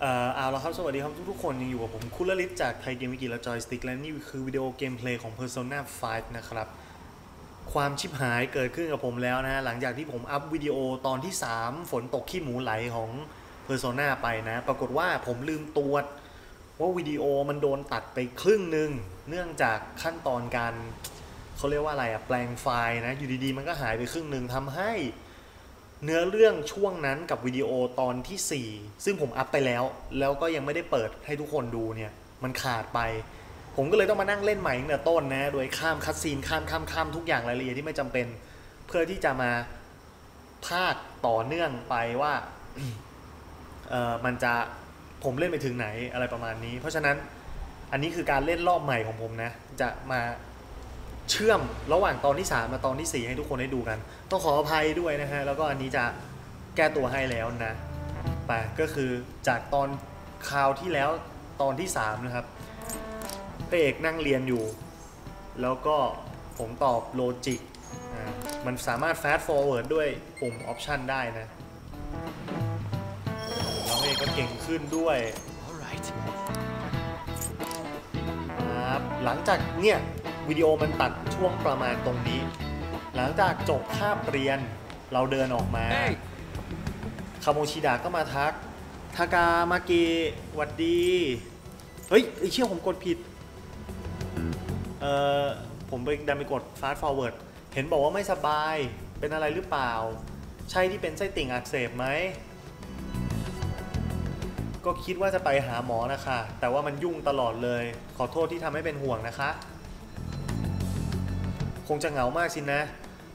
เอ่อเอาละครับ สวัสดีครับทุกๆคนยังอยู่กับผมคุณลลิตจากไทยเกมวิกิและจอยสติ๊กและนี่คือวิดีโอเกมเพลย์ของ Persona 5 นะครับ ความชิบหายเกิดขึ้นกับผมแล้วนะฮะ หลังจากที่ผมอัพวิดีโอตอนที่ 3 ฝนตกขี้หมูไหลของ Persona ไปนะ ปรากฏว่าผมลืมตรวจว่าวิดีโอมันโดนตัดไปครึ่งหนึ่งเนื่องจากขั้นตอนการเขาเรียกว่าอะไรอะแปลงไฟล์นะ อยู่ดีๆ มันก็หายไปครึ่งหนึ่งทำให้ เนื้อเรื่องช่วงนั้นกับวิดีโอตอนที่ 4 ซึ่งผมอัพไปแล้ว แล้วก็ยังไม่ได้เปิดให้ทุกคนดูเนี่ย มันขาดไป ผมก็เลยต้องมานั่งเล่นใหม่ตั้งแต่ต้นนะ โดยข้ามคัดซีนข้ามข้ามข้ามทุกอย่างรายละเอียดที่ไม่จำเป็น เพื่อที่จะมาภาคต่อเนื่องไปว่าเออมันจะผมเล่นไปถึงไหนอะไรประมาณนี้ เพราะฉะนั้นอันนี้คือการเล่นรอบใหม่ของผมนะ จะมา เชื่อมระหว่างตอนที่ 3 มาตอนที่ 4 ให้ทุกคนได้ดูกัน ต้องขออภัยด้วยนะฮะ แล้วก็อันนี้จะแก้ตัวให้แล้วนะไปก็คือจากตอนคราวที่แล้วตอนที่ 3 นะครับพระเอกนั่งเรียนอยู่ แล้วก็ผมตอบโลจิกอ่ามันสามารถ fast forward ด้วยปุ่ม option ได้นะแล้วพระเอกก็เก่งขึ้นด้วย All right. ครับหลังจากเนี่ย วิดีโอมันตัดช่วงประมาณตรงนี้ หลังจากจบคาบเรียนเราเดินออกมา Hey. คาโมชิดะก็มาทักทากามากิหวัดดีเฮ้ยไอเชี่ยผมกดผิดเอ่อผมไปดันไปกด fast forward เห็นบอกว่าไม่สบายเป็นอะไรหรือเปล่า ใช่ที่เป็นไส้ติ่งอักเสบไหม ก็คิดว่าจะไปหาหมอนะคะ แต่ว่ามันยุ่งตลอดเลย ขอโทษที่ทำให้เป็นห่วงนะคะ คงจะเหงามากสินะ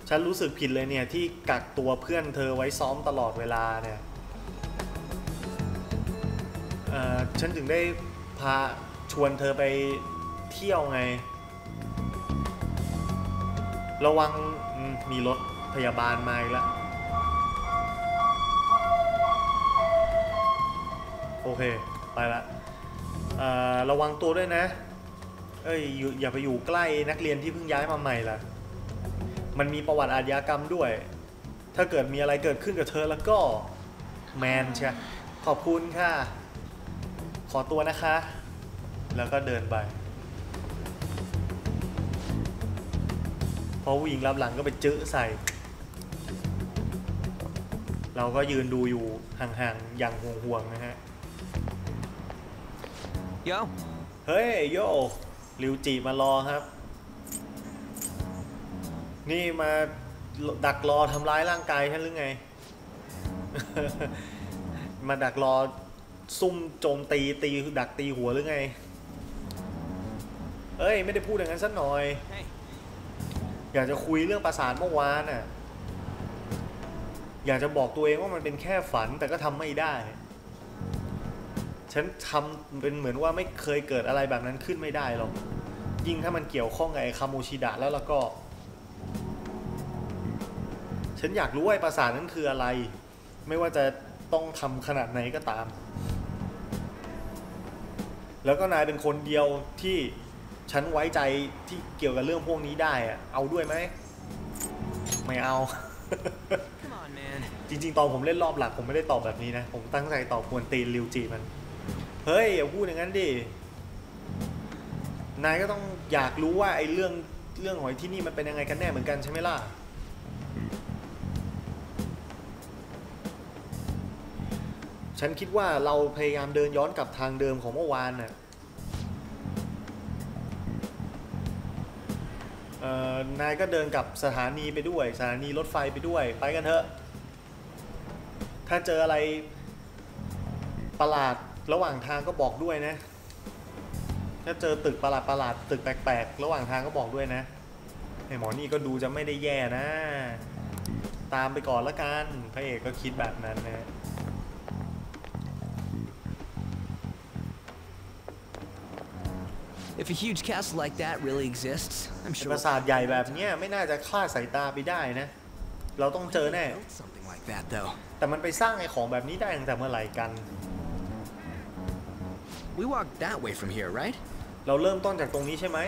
ฉันรู้สึกผิดเลยเนี่ยที่กักตัวเพื่อนเธอไว้ซ้อมตลอดเวลาเนี่ยเอ่อฉันถึงได้พาชวนเธอไปเที่ยวไง ระวังมีรถพยาบาลมาอีกแล้วโอเค ไปละเอ่อระวังตัวด้วยนะ เอ้ยอยู่อย่าไปอยู่ใกล้นักเรียนที่เพิ่งย้ายมาใหม่ล่ะ มันมีประวัติอาชญากรรมด้วย ถ้าเกิดมีอะไรเกิดขึ้นกับเธอแล้วก็แมนใช่ขอบคุณค่ะ ขอตัวนะคะ แล้วก็เดินไป พอผู้หญิงรับหลังก็ไปจื้อใส่ เราก็ยืนดูอยู่ห่างๆ อย่างห่วงๆ นะฮะ Yo. เฮ้ย โยริวจิมารอครับ นี่มาดักรอทำร้ายร่างกายฉันหรือไง มาดักรอซุ่มโจมตีตีดักตีหัวหรือไง เอ้ย ไม่ได้พูดอย่างนั้นสักหน่อย Hey. อยากจะคุยเรื่องประสาทเมื่อวานน่ะ อยากจะบอกตัวเองว่ามันเป็นแค่ฝันแต่ก็ทำไม่ได้ ฉันทำเป็นเหมือนว่าไม่เคยเกิดอะไรแบบนั้นขึ้นไม่ได้หรอก ยิ่งถ้ามันเกี่ยวข้องกับไอ้คาโมชิดะแล้วแล้วก็ ฉันอยากรู้ว่าไอ้ประสาทนั้นคืออะไร ไม่ว่าจะต้องทำขนาดไหนก็ตาม แล้วก็นายเป็นคนเดียวที่ฉันไว้ใจที่เกี่ยวกับเรื่องพวกนี้ได้อะเอาด้วยไหม ไม่เอา Come on, man. จริง ๆ ตอนผมเล่นรอบหลักผมไม่ได้ตอบแบบนี้นะ ผมตั้งใจตอบกวนตีนริวจิมัน เฮ้ย อย่าพูดอย่างนั้นดิ นายก็ต้องอยากรู้ว่าไอ้เรื่องเรื่องของไอ้ที่นี่มันเป็นยังไงกันแน่เหมือนกันใช่ไหมล่ะ ฉันคิดว่าเราพยายามเดินย้อนกลับทางเดิมของเมื่อวานน่ะเอ่อนายก็เดินกับสถานีไปด้วย สถานีรถไฟไปด้วย ไปกันเถอะ ถ้าเจออะไรประหลาดระหว่างทางก็บอกด้วยนะ ถ้าเจอตึกประหลาดประหลาดตึกแปลกๆ ระหว่างทางก็บอกด้วยนะไอ้หมอนี่ก็ดูจะไม่ได้แย่นะ ตามไปก่อนละกันพระเอกก็คิดแบบนั้นนะ If a huge castle like that really exists, I'm ไอ้ sure ปราสาทใหญ่แบบเนี้ยไม่น่าจะคลาดสายตาไปได้นะ เราต้องเจอแน่ built something like that, though. แต่มันไปสร้างไอ้ของแบบนี้ได้ตั้งแต่เมื่อไหร่กัน We walked that way from here, right? เราเริ่มต้นจากตรงนี้ใช่ไหม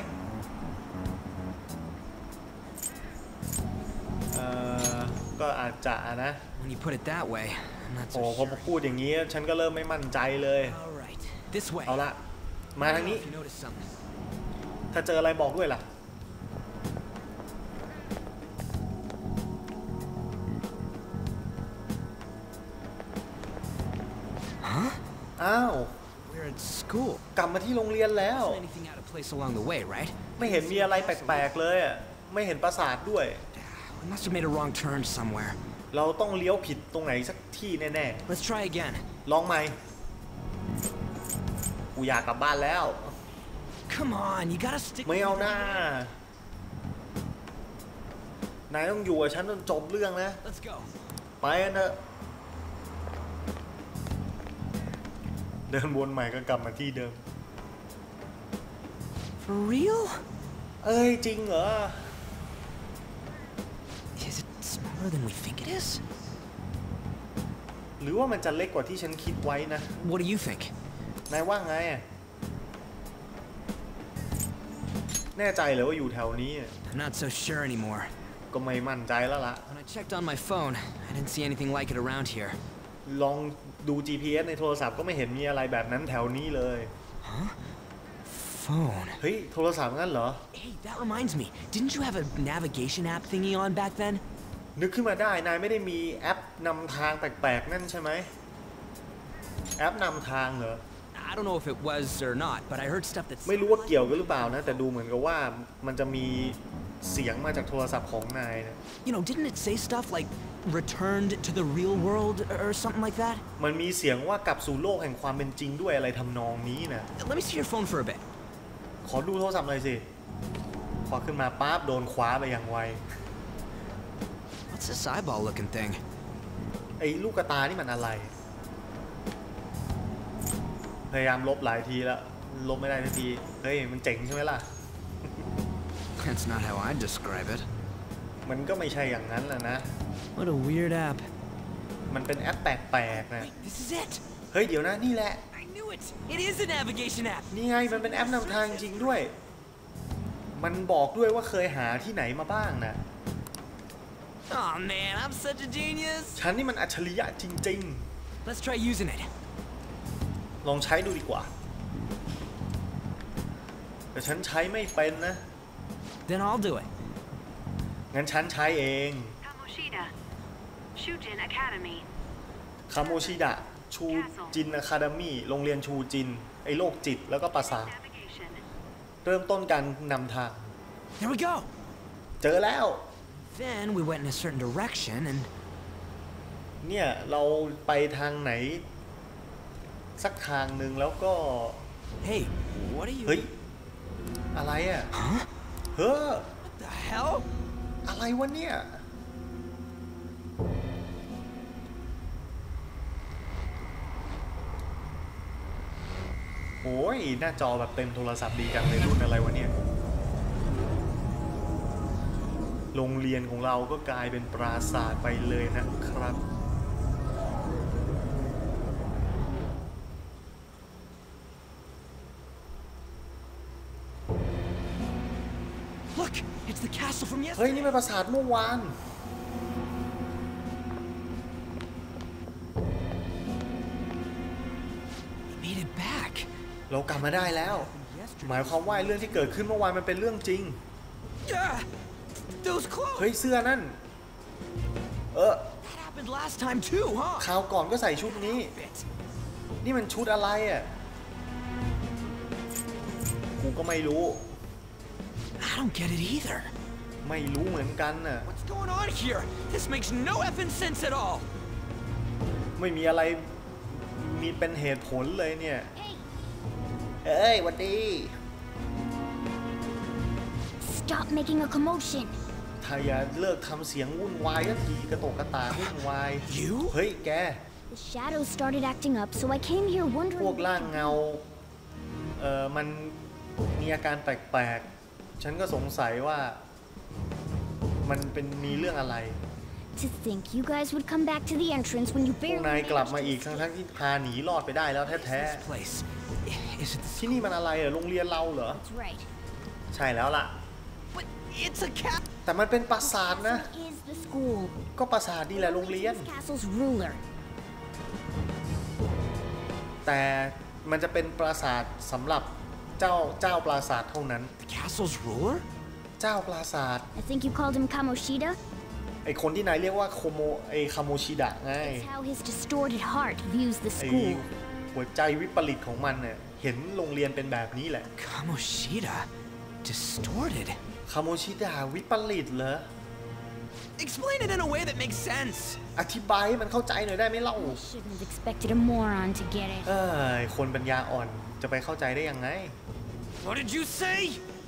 เอ่อ ก็อาจจะนะ When you put it that way, I'm not โอ้ so พอ sure. พูดอย่างนี้ฉันก็เริ่มไม่มั่นใจเลย All right, this way. เอาละ มา Let ทาง me know นี้ if you notice something. ถ้าเจออะไรบอกด้วยล่ะ อ้าว We're at school. กลับมาที่โรงเรียนแล้ว Isn't anything out of place along the way, right? ไม่เห็นมีอะไรแปลกๆเลยอะ ไม่เห็นปราสาทด้วย We must have made a wrong turn somewhere. เราต้องเลี้ยวผิดตรงไหนสักที่แน่ Let's try again. ๆลองใหม่ กูอยากกลับบ้านแล้ว Come on, you gotta stick. ไม่เอาหน้านายต้องอยู่กับฉันจนจบเรื่องนะ Let's go. ไปกันเถอะเดินวนใหม่ก็กลับมาที่เดิม For real? เอ้ยจริงเหรอ Is it smaller than we think it is? หรือว่ามันจะเล็กกว่าที่ฉันคิดไว้นะ What do you think? นายว่าไงอะแน่ใจเหรอว่าอยู่แถวนี้อะ I'm not so sure anymore. ก็ไม่มั่นใจแล้วล่ะ When I checked on my phone, I didn't see anything like it around here. ลองดู GPS ในโทรศัพท์ก็ไม่เห็นมีอะไรแบบนั้นแถวนี้เลย Phone. เฮ้ยโทรศัพท์งั้นเหรอ Hey, that reminds me. Didn't you have a navigation app thingy on back then? นึกขึ้นมาได้ นายไม่ได้มีแอปนำทางแปลกๆ นั่นใช่ไหม แอปนำทางเหรอ I don't know if it was or not, but I heard stuff that ไม่รู้ว่าเกี่ยวกันหรือเปล่านะ แต่ดูเหมือนกับว่ามันจะมีเสียงมาจากโทรศัพท์ของนายนะ You know, didn't it say stuff like returned to the real world or or something like that? มันมีเสียงว่ากลับสู่โลกแห่งความเป็นจริงด้วยอะไรทำนองนี้นะ Let me see your phone for a bit. ขอดูโทรศัพท์หน่อยสิพอขึ้นมาปั๊บโดนคว้าไปอย่างไว What's this eyeball looking thing? ไอ้ลูกกระตานี่มันอะไรพ ยายามลบหลายทีแล้ว ลบไม่ได้ทันที เฮ้ย มันเจ๋งใช่ไหมล่ะ That's not how I'd describe it. มันก็ไม่ใช่อย่างนั้นแหละนะ What a weird app. มันเป็นแอปแปลกๆนะ Wait, this is it! เฮ้ย เดี๋ยวนะ นี่แหละ I knew it! It is a navigation app! นี่ไง มันเป็นแอปนำทางจริงด้วย มันบอกด้วยว่าเคยหาที่ไหนมาบ้างนะ Oh man, I'm such a genius! ฉันนี่มันอัจฉริยะจริง Let's try using it. ๆลองใช้ดูดีกว่า แต่ฉันใช้ไม่เป็นนะ Then I'll do it. งั้นฉันใช้เอง Kamoshida. Shujin Academy. คาโมชิดะชูจินอะคาเดมี่โรงเรียนชูจิน ไอ้โรคจิตแล้วก็ประสาท Navigation. เริ่มต้นการนำทาง There we go! เจอแล้ว Then we went in a certain direction and. เนี่ย เราไปทางไหน สักทางหนึ่งแล้วก็ Hey, what are you. เฮ้ยอะไรอะ Huh? เฮ้อ What the hell? อะไรวะเนี่ยโอ้ย หน้าจอแบบเต็มโทรศัพท์ดีจังเลยรุ่นอะไรวะเนี่ย โรงเรียนของเราก็กลายเป็นปราสาทไปเลยนะครับ Look, it's the castle from เฮ้ย yesterday. นี่มันปราสาทเมื่อวาน We made it back. เรากลับมาได้แล้วหมายความว่าไอ้เรื่องที่เกิดขึ้นเมื่อวานมันเป็นเรื่องจริง Yeah! Those clothes! เฮ้ย เสื้อนั่น เออ That happened last time too, huh? คราวก่อนก็ใส่ชุดนี้ Bit. นี่มันชุดอะไรอะ กูก็ไม่รู้ I don't get it either. ไม่รู้เหมือนกันน่ะ What's going on here? This makes no effing sense at all. ไม่มีอะไรมีเป็นเหตุผลเลยเนี่ย เอ้ยหวันดี Stop making a commotion. ถ้าอย่าเลิกทำเสียงวุ่นวายสักทีกระโตกกระตากวุ่นวาย You? เฮ้ยแก The shadows started acting up, so I came here พ wondering. วก if ร่าง it could เงา เออมันมีอาการแปลกๆ ฉันก็สงสัยว่ามันเป็นมีเรื่องอะไร be- To think you guys would come back to the entrance when you พวก barely นายกลับ managed มา to อีก escape. ทั้งๆที่พาหนีรอดไปได้แล้วแท้ This place. Is it the ๆ ที่นี่มันอะไรเหรอโรงเรียนเราเหรอ That's right. ใช่แล้วล่ะ But it's a cat. แต่มันเป็นปราสาทนะ Castle is the school. ก็ปราสาทนี่แหละโรงเรียน This castle's ruler. แต่มันจะเป็นปราสาทสำหรับ เจ้าเจ้าปราสาทเท่านั้น The castle's ruler? เจ้าปราสาท I think you called him Kamoshida? ไอคนที่นายเรียกว่าโคโมไอคาโมชิดะไง It's how his distorted heart views the ไอ school. หัวใจวิปริตของมันเนี่ยเห็นโรงเรียนเป็นแบบนี้แหละ Kamoshida? Distorted? คาโมชิดะวิปริตเหรอ Explain it in a way that makes sense. อธิบายให้มันเข้าใจหน่อยได้ไหมเล่า I shouldn't have expected a moron to get it. เอ้ยคนปัญญาอ่อนจะไปเข้าใจได้ยังไง What did you say?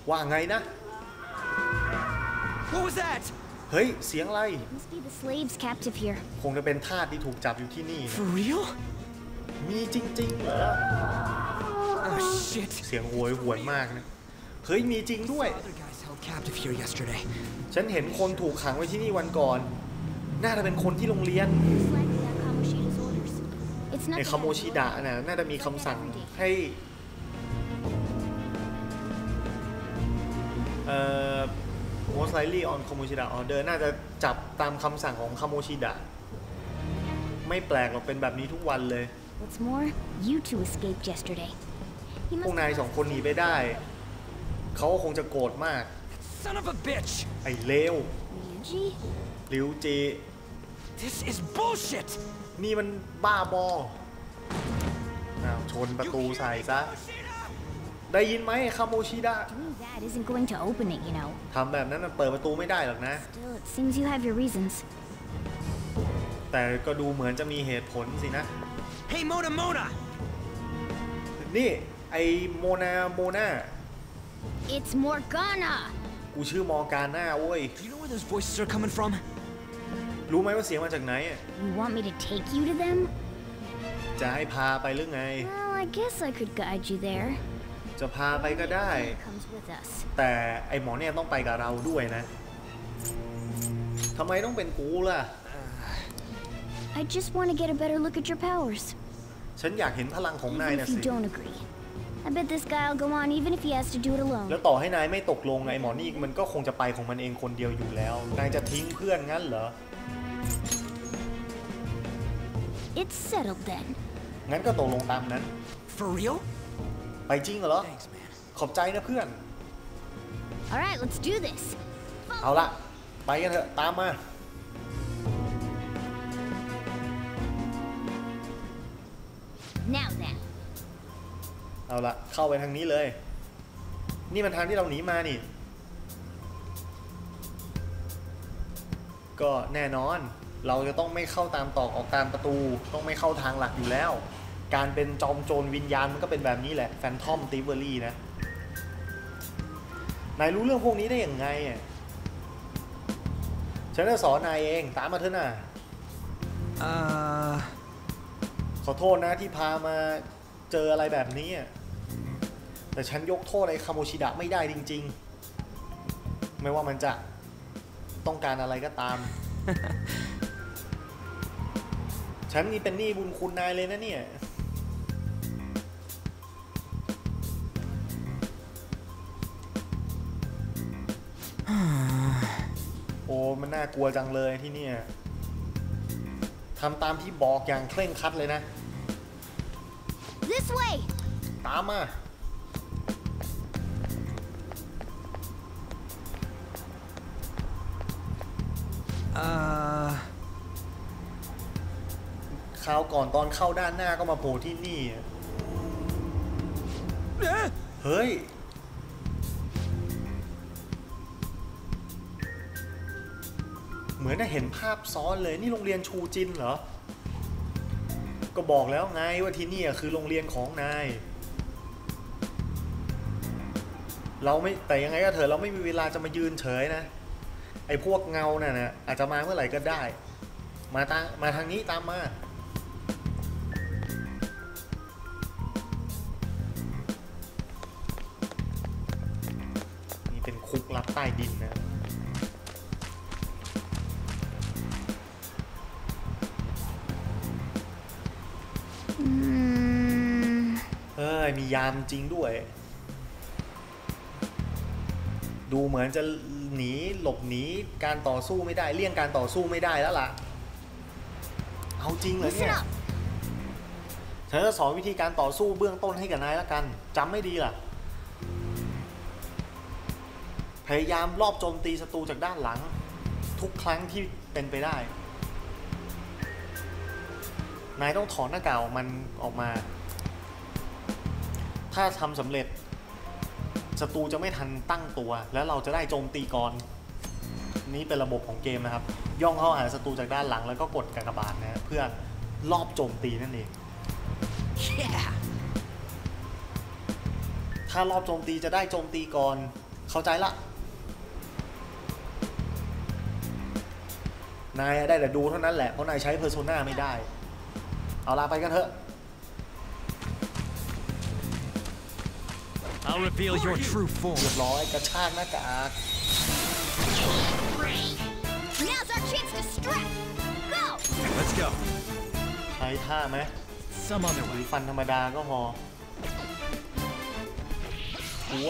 ว่าไงนะ What was that? เฮ้ย เสียงอะไร Must be the slaves captive here. คงจะเป็นทาสที่ถูกจับอยู่ที่นี่นะ For real? มีจริงๆเหรอ Oh shit. เสียงโหวยหวนมากนะ เฮ้ย มีจริงด้วย Other guys held captive here yesterday. ฉันเห็นคนถูกขังไว้ที่นี่วันก่อน น่าจะเป็นคนที่โรงเรียน It's likely that Kamoshida's orders. It's ไอ้ nothing คาโมชิดะน่ะน่าจะมีคำสั่งให้ เอ่อ most likely on คาโมชิดะ order น่าจะจับตามคำสั่งของคาโมชิดะไม่แปลกหรอกเป็นแบบนี้ทุกวันเลย What's more, you two escaped yesterday. He พวก must นายสองคนหนีไปได้ เขาก็คงจะโกรธมาก Son of a bitch! ไอ้เลว Ryuji? ลิวจี This is bullshit! นี่มันบ้าบออ้าวชนประตูใส่ซะ ได้ยินไหมคาโมชิดะ Doing that isn't going to open it, you know. ทำแบบนั้นมันเปิดประตูไม่ได้หรอกนะ Still, it seems you have your reasons. แต่ก็ดูเหมือนจะมีเหตุผลสินะ Hey, Mona Mona! นี่ไอโมนาโมนา It's Morgana! กูชื่อมอร์กาน่าเว้ย Do you know where those voices are coming from? รู้ไหมว่าเสียงมาจากไหนอะ You want me to take you to them? จะให้พาไปหรือไง Well, I guess I could guide you there. จะพาไปก็ได้ แต่ไอหมอเนี่ยต้องไปกับเราด้วยนะทำไมต้องเป็นกูล่ะ I just want to get a better look at your powers. ฉันอยากเห็นพลังของนายนะสิ I bet this guy will go on even if he has to do it alone. แล้วต่อให้นายไม่ตกลงไอหมอนี่มันก็คงจะไปของมันเองคนเดียวอยู่แล้ว นายจะทิ้งเพื่อนงั้นเหรอ It's settled then. งั้นก็ตกลงตามนั้น For real? ไปจริงเหรอ Thanks, man. ขอบใจนะเพื่อน Alright, let's do this. เอาละไปกันเถอะ ตามมา Now then. เอาละเข้าไปทางนี้เลย นี่มันทางที่เราหนีมานี่ ก็แน่นอน เราจะต้องไม่เข้าตามตอกออกตามประตู ต้องไม่เข้าทางหลักอยู่แล้ว การเป็นจอมโจรวิญญาณมันก็เป็นแบบนี้แหละแฟนทอมติเวอรี่นะนายรู้เรื่องพวกนี้ได้ยังไงอะฉันจะสอนนายเองตามมาเถอะนะ Uh. ขอโทษนะที่พามาเจออะไรแบบนี้อะแต่ฉันยกโทษไอ้คาโมชิดะไม่ได้จริง ๆ ไม่ว่ามันจะต้องการอะไรก็ตาม ฉันนี่เป็นหนี้บุญคุณนายเลยนะเนี่ย โอ้มันน่ากลัวจังเลยที่เนี่ยทำตามที่บอกอย่างเคร่งครัดเลยนะ This way! ตามมา Uh. คราวก่อนตอนเข้าด้านหน้าก็มาโผล่ที่นี่ eh? เฮ้ย มือนได้เห็นภาพซ้อนเลยนี่โรงเรียนชูจินเหรอ ก็บอกแล้วไงว่าที่นี่คือโรงเรียนของนาย เราไม่แต่ยังไงก็เถอะเราไม่มีเวลาจะมายืนเฉยนะ ไอ้พวกเงาน่ะนะอาจจะมาเมื่อไหร่ก็ได้ มาตามาทางนี้ตามมานี่เป็นคุกลับใต้ดินนะ มียามจริงด้วย ดูเหมือนจะหนีหลบหนีการต่อสู้ไม่ได้ เลี่ยงการต่อสู้ไม่ได้แล้วล่ะ เอาจริงเหรอ Listen เนี่ย up. ฉันจะสอนวิธีการต่อสู้เบื้องต้นให้กับนายแล้วกันจำไม่ดีล่ะ พยายามรอบโจมตีศัตรูจากด้านหลัง ทุกครั้งที่เป็นไปได้ นายต้องถอนหน้ากากของมันออกมา ถ้าทำสำเร็จศัตรูจะไม่ทันตั้งตัว แล้วเราจะได้โจมตีก่อนนี่เป็นระบบของเกมนะครับ ย่องเข้าหาศัตรูจากด้านหลังแล้วก็กดกากบาทนะฮะเพื่อรอบโจมตีนั่นเอง Yeah. ถ้ารอบโจมตีจะได้โจมตีก่อน เข้าใจละนายได้แต่ดูเท่านั้นแหละ เพราะนายใช้เพอร์โซนาไม่ได้ เอาลาไปกันเถอะ I'll reveal your true form. เรียบร้อยกระชากหน้ากาก Now's our chance to strike. Go! Let's go. ใช้ท่าไหม Some other หรื way. อฟันธรรมดาก็พอหัว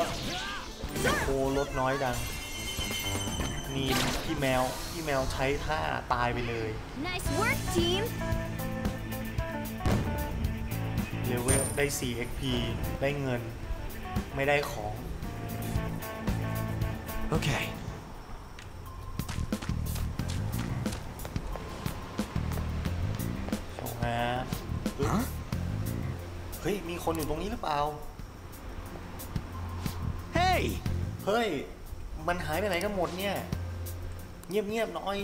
โคลดน้อยดัง นีนพี่แมว พี่แมวใช้ท่าตายไปเลย Nice work, team. เลเวลได้ 4 XP ได้เงิน ไม่ได้ของ Okay. ชงฮะเฮ้ย Huh? เฮ้ย มีคนอยู่ตรงนี้หรือเปล่า Hey! เฮ้ย มันหายไปไหนกันหมดเนี่ย เงียบๆหน่อย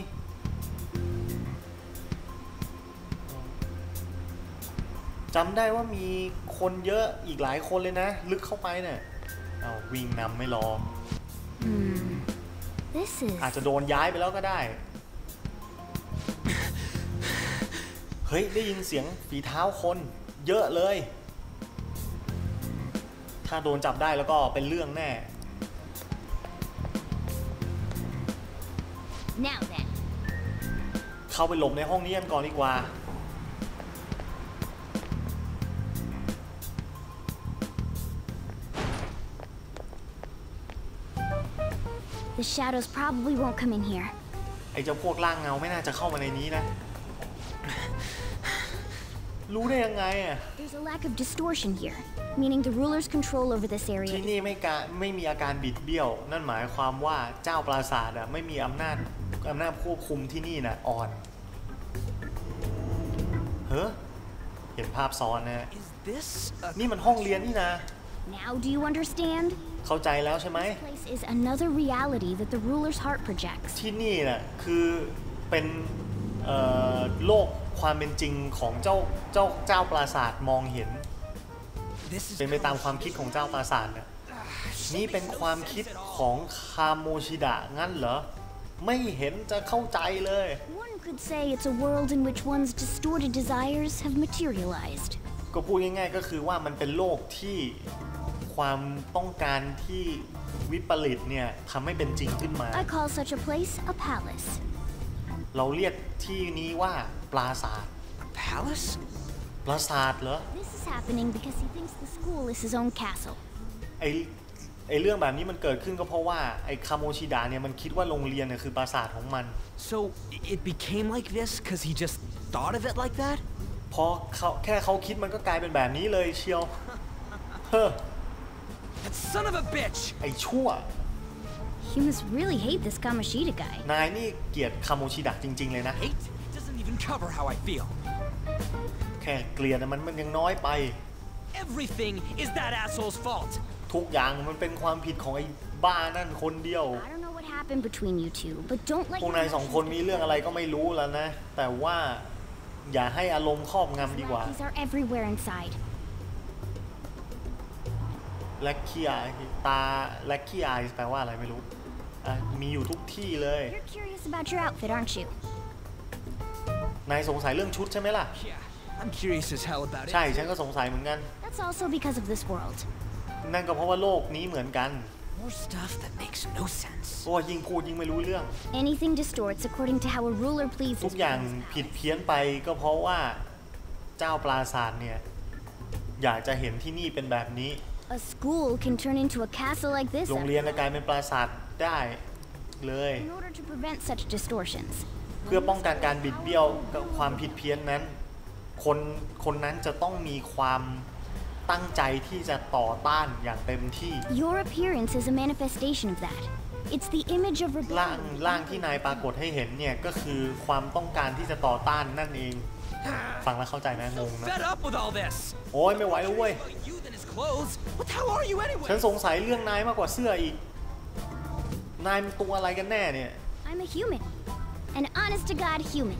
จำได้ว่ามี คนเยอะอีกหลายคนเลยนะ ลึกเข้าไปเนี่ยเอาวิ่งนำไม่รอ Hmm. This is อาจจะโดนย้ายไปแล้วก็ได้ เฮ้ย ได้ยินเสียงฝีเท้าคน เยอะเลย ถ้าโดนจับได้แล้วก็เป็นเรื่องแน่ now then. เข้าไปหลบในห้องนี้กันก่อนดีกว่า The shadows probably won't come in here. ไอ้เจ้าพวกล่างเงาไม่น่าจะเข้ามาในนี้นะ รู้ได้ยังไงอะ There's a lack of distortion here, meaning the ruler's control over this ที่ area. นี่ไม่การไม่มีอาการบิดเบี้ยว นั่นหมายความว่าเจ้าปราสาทอะไม่มีอำนาจอำนาจควบคุมที่นี่น่ะอ่อนเฮ้อเห็นภาพซ้อนนะ Is this a นี่มันห้องเรียนนี่นะ Now do you understand? เข้าใจแล้วใช่ไหม This place is another reality that the ruler's heart projects. ที่นี่น่ะคือเป็นเอ่อโลกความเป็นจริงของเจ้าเจ้าเจ้าปราสาทมองเห็น This is เป็นไปตามความคิดของเจ้าปราสาทน่ะนี่เป็นความคิดของคาโมชิดะงั้นเหรอ ไม่เห็นจะเข้าใจเลย One could say it's a world in which one's distorted desires have materialized. ก็พูดง่ายๆก็คือว่ามันเป็นโลกที่ ความต้องการที่วิปริตเนี่ยทำให้เป็นจริงขึ้นมา I call such a place a palace. เราเรียกที่นี้ว่าปราสาท palace? ปราสาทเหรอ This is happening because he thinks the school is his own castle. ไอไอเรื่องแบบนี้มันเกิดขึ้นก็เพราะว่าไอคาโมชิดะเนี่ยมันคิดว่าโรงเรียนเนี่ยคือปราสาทของมัน So it became like this because he just thought of it like that? พอเขาแค่เขาคิดมันก็กลายเป็นแบบนี้เลยเชียวเฮ้อ That son of a bitch! ไอชั่ว You must really hate this Kamoshida guy. นายนี่เกลียดคาโมชิดะจริง ๆ เลยนะ Hate doesn't even cover how I feel. แค่เกลียดน่ะมันมันยังน้อยไป Everything is that asshole's fault. ทุกอย่างมันเป็นความผิดของไอ้บ้านั่นคนเดียว I don't know what happened between you two, but don't let พวก your นายสองคนมีเรื่องอะไรก็ไม่รู้แล้วนะ แต่ว่าอย่าให้อารมณ์ครอบงำดีกว่า Lackeys are everywhere inside. แลคคีไอตาแลคคีไอแปลว่าอะไรไม่รู้อะมีอยู่ทุกที่เลย You're curious about your outfit, aren't you? นายสงสัยเรื่องชุดใช่ไหมล่ะ Yeah, I'm curious as hell about it. ใช่ฉันก็สงสัยเหมือนกัน That's also because of this world. นั่นก็เพราะว่าโลกนี้เหมือนกัน More stuff that makes no sense. เพราะว่ายิ่งพูดยิ่งไม่รู้เรื่อง Anything distorts according to how a ruler ทุ pleases. กอย่าง within his ผิด palace. เพี้ยนไปก็เพราะว่าเจ้าปราสาทเนี่ย อยากจะเห็นที่นี่เป็นแบบนี้ A school can turn into a castle like this โรงเรียนจะกลายเป็นปราสาทได้เลย in order to prevent such distortions. เพื่อป้องกันการบิดเบี้ยวกับความผิดเพี้ยนนั้น คนคนนั้นจะต้องมีความตั้งใจที่จะต่อต้านอย่างเต็มที่ Your appearance is a manifestation of that. It's the image of ร่าง rebellion. ร่างที่นายปรากฏให้เห็นเนี่ยก็คือความต้องการที่จะต่อต้านนั่นเอง ฟังแล้วเข้าใจไหมง So งนะ fed up with all this. โอ้ยไม่ไหวแล้วเว้ย About you than his clothes. What the hell are you anyway? ฉันสงสัยเรื่องนายมากกว่าเสื้ออีก นายมันตัวอะไรกันแน่เนี่ย I'm a human. An honest to God human.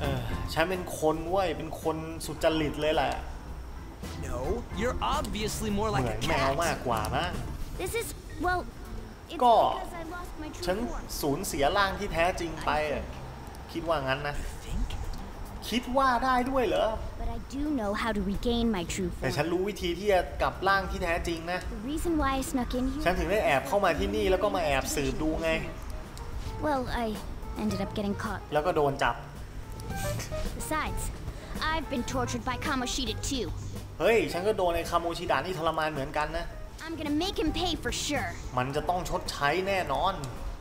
เออฉันเป็นคนเว้ย เป็นคนสุจริตเลยแหละ No, you're obviously more เห like มือ a นแมวมาก cat. กว่ามั้ง This is, well, it's ก็ because I lost my ฉัน true form. สูญเสียร่างที่แท้จริงไปอะคิดว่างั้นนะ Think? คิดว่าได้ด้วยเหรอ But I do know how to regain my true แต่ฉัน form. รู้วิธีที่จะกลับร่างที่แท้จริงนะ The reason why I snuck in ฉัน here, ถึงได้แอบเข้ามาที่นี่แล้วก็มาแอบสืบดูไง well, I ended up getting caught. แล้วก็โดนจับ Besides, I've been tortured by Kamoshida too. เฮ้ย ฉันก็โดนในคาโมชิดานี่ทรมานเหมือนกันนะ I'm gonna make him pay for sure. มันจะต้องชดใช้แน่นอน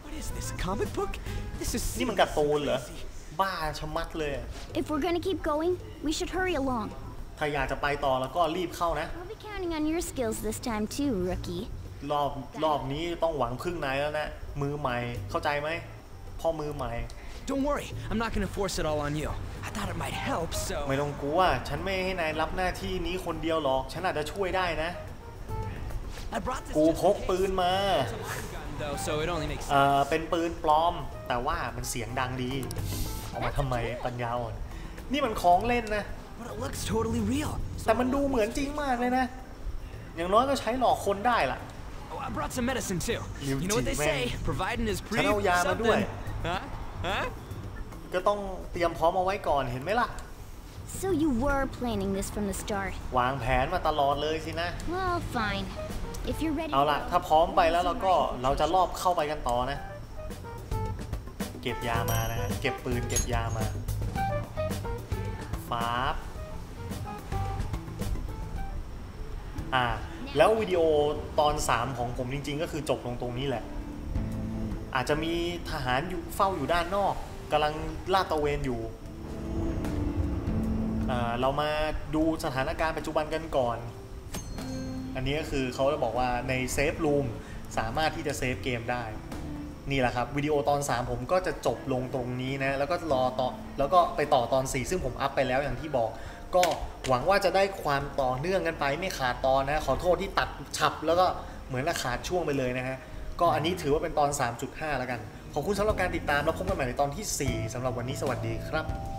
What is this, a comic book? This is นี่มันการ์ตูนเหรอ crazy. บ้าชะมัดเลยอะ If we're gonna keep going, we should hurry along. ถ้าอยากจะไปต่อแล้วก็รีบเข้านะ I'll be counting on your skills this time too, rookie. รอบรอบนี้ต้องหวังพึ่งนายแล้วนะ มือใหม่เข้าใจไหมพ่อมือใหม่ Don't worry, I'm not gonna force it all on you. I thought it might help, so. ไม่ต้องกลัวฉันไม่ให้นายรับหน้าที่นี้คนเดียวหรอก ฉันอาจจะช่วยได้นะ I brought this กู just พ in ก case. ปืนมา It's a mine gun, though, so it only makes เอ่ sense. อเป็นปืนปลอม แต่ว่ามันเสียงดังดี เอามาทำไมปัญญาอ่อน นี่มันของเล่นนะ But it looks totally real. แต่มันดูเหมือนจริงมากเลยนะ อย่างน้อยก็ใช้หลอกคนได้ล่ะ Oh, I brought some medicine too. You You know what they too, say? man. Providing is pre ฉันเอายามาด้วย something. Huh? Huh? ก็ต้องเตรียมพร้อมเอาไว้ก่อนเห็นไหมล่ะ So you were planning this from the start. วางแผนมาตลอดเลยสินะ Well, fine. If you're ready เอา to ล่ะ go, ถ้าพร้อมไปแล้ว we'll เรา see ก็ right เราจะรอบเข้าไปกันต่อนะเก็บยามานะฮะเก็บปืนเก็บยามาฟาบอ่า แล้ววิดีโอตอน 3 ของผมจริง ๆ ก็คือจบลงตรงนี้แหละ อาจจะมีทหารอยู่เฝ้าอยู่ด้านนอกกำลังลาดตระเวนอยู่ เรามาดูสถานการณ์ปัจจุบันกันก่อน อันนี้ก็คือเขาจะบอกว่าในเซฟรูมสามารถที่จะเซฟเกมได้ นี่แหละครับวิดีโอตอน 3 ผมก็จะจบลงตรงนี้นะ แล้วก็รอต่อแล้วก็ไปต่อตอน 4 ซึ่งผมอัพไปแล้วอย่างที่บอก ก็หวังว่าจะได้ความต่อเนื่องกันไปไม่ขาดตอนนะ ขอโทษที่ตัดฉับแล้วก็เหมือนละขาดช่วงไปเลยนะฮะก็อันนี้ถือว่าเป็นตอน 3.5 แล้วกัน ขอบคุณสำหรับการติดตามแล้วพบกันใหม่ในตอนที่ 4สำหรับวันนี้สวัสดีครับ